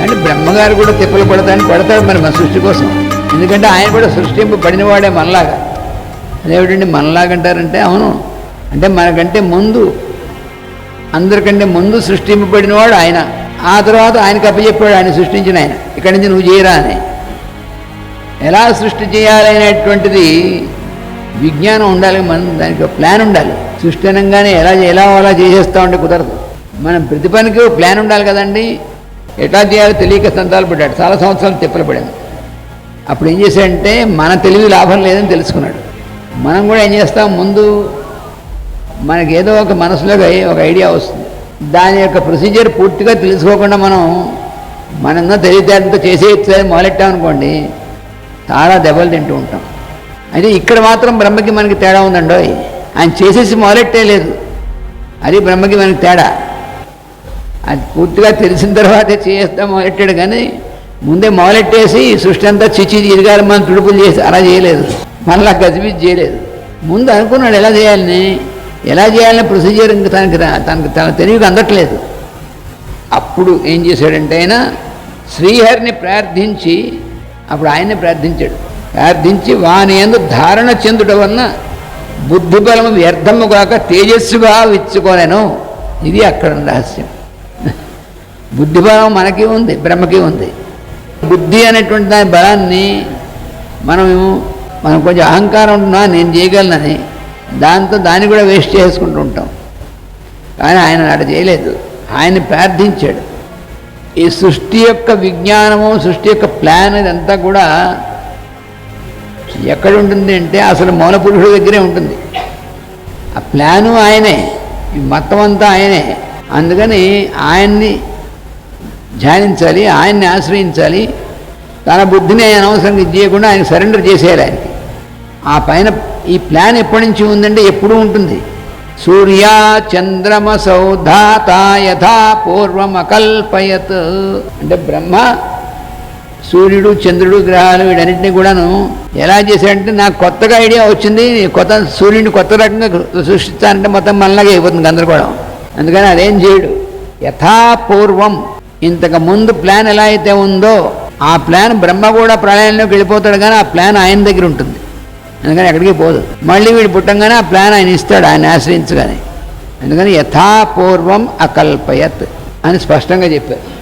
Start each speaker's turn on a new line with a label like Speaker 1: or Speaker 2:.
Speaker 1: అంటే బ్రహ్మగారు కూడా తిప్పలు పడతాయని పడతాడు మరి మన సృష్టి కోసం. ఎందుకంటే ఆయన కూడా సృష్టింపబడిన పడినవాడే మనలాగా. అదేమిటండి మనలాగంటారంటే అవును. అంటే మనకంటే ముందు అందరికంటే ముందు సృష్టింపబడినవాడు ఆయన. ఆ తర్వాత ఆయనకు అప్పచెప్పాడు ఆయన సృష్టించిన ఆయన. ఇక్కడి నుంచి నువ్వు చేయరా అని. ఎలా సృష్టి చేయాలనేటువంటిది విజ్ఞానం ఉండాలి మన దానికి ప్లాన్ ఉండాలి. సృష్టి అనగానే ఎలా ఎలా అలా చేసేస్తా ఉంటే కుదరదు. మనం ప్రతి పనికి ప్లాన్ ఉండాలి కదండి. ఎట్లా చేయాలో తెలియక సంతాలు పడ్డాడు. చాలా సంవత్సరాలు తిప్పలు పడింది. అప్పుడు ఏం చేశాడంటే మన తెలివి లాభం లేదని తెలుసుకున్నాడు. మనం కూడా ఏం చేస్తాం ముందు మనకి ఏదో ఒక మనసులో ఒక ఐడియా వస్తుంది. దాని యొక్క ప్రొసీజర్ పూర్తిగా తెలుసుకోకుండా మనం మనంగా తెలివితేటంతో చేసేయచ్చు అని మొదలెట్టామనుకోండి చాలా దెబ్బలు తింటూ ఉంటాం. అయితే ఇక్కడ మాత్రం బ్రహ్మకి మనకి తేడా ఉందండో ఆయన చేసేసి మొదలెట్టే లేదు. అది బ్రహ్మకి మనకి తేడా. అది పూర్తిగా తెలిసిన తర్వాతే చేస్తాం మొదలెట్టాడు కానీ ముందే మొదలెట్టేసి సృష్టి అంతా చిచ్చి ఇదిగారు మనం తుడుపులు చేసి అలా చేయలేదు. మనలా గజిబిజ్ చేయలేదు. ముందు అనుకున్నాడు ఎలా చేయాలని ఎలా చేయాలని ప్రొసీజర్ ఇంకా తనకి తనకు తన తెలివికి అందట్లేదు. అప్పుడు ఏం చేశాడంటే ఆయన శ్రీహరిని ప్రార్థించి అప్పుడు ఆయన్ని ప్రార్థించాడు. ప్రార్థించి వాని ఎందు ధారణ చెందుట వలన బుద్ధిబలము వ్యర్థము కాక తేజస్సుగా విచ్చుకోలేను ఇది అక్కడ రహస్యం. బుద్ధిబలం మనకి ఉంది బ్రహ్మకి ఉంది. బుద్ధి అనేటువంటి దాని బలాన్ని మనము మనం కొంచెం అహంకారం ఉంటున్నా నేను చేయగలనని దాంతో దాన్ని కూడా వేస్ట్ చేసుకుంటూ ఉంటాం. కానీ ఆయన అక్కడ చేయలేదు. ఆయన్ని ప్రార్థించాడు. ఈ సృష్టి యొక్క విజ్ఞానము సృష్టి యొక్క ప్లాన్ ఇదంతా కూడా ఎక్కడ ఉంటుంది అంటే అసలు మూల పురుషుడి దగ్గరే ఉంటుంది. ఆ ప్లాను ఆయనే. ఈ మొత్తం అంతా ఆయనే. అందుకని ఆయన్ని ధ్యానించాలి ఆయన్ని ఆశ్రయించాలి. తన బుద్ధిని ఆయన అవసరంగా చేయకుండా ఆయన సరెండర్ చేసేయాలి ఆయనకి. ఆ పైన ఈ ప్లాన్ ఎప్పటి నుంచి ఉందంటే ఎప్పుడూ ఉంటుంది. సూర్య చంద్రమ సౌధాత యథా పూర్వం అకల్పయత్. అంటే బ్రహ్మ సూర్యుడు చంద్రుడు గ్రహాలు వీటన్నింటినీ కూడాను ఎలా చేశాడంటే నాకు కొత్తగా ఐడియా వచ్చింది కొత్త సూర్యుడిని కొత్త రకంగా సృష్టిస్తానంటే మొత్తం మనలాగే అయిపోతుంది గందరగోళం అందుకని అదేం చేయడు. యథాపూర్వం. ఇంతకు ముందు ప్లాన్ ఎలా అయితే ఉందో ఆ ప్లాన్ బ్రహ్మ కూడా ప్రళయంలోకి వెళ్ళిపోతాడు కానీ ఆ ప్లాన్ ఆయన దగ్గర ఉంటుంది. అందుకని ఎక్కడికి పోదు. మళ్ళీ వీడు పుట్టంగానే ఆ ప్లాన్ ఆయన ఇస్తాడు ఆయన ఆశ్రయించగానే. అందుకని యథాపూర్వం అకల్పయత్ అని స్పష్టంగా చెప్పారు.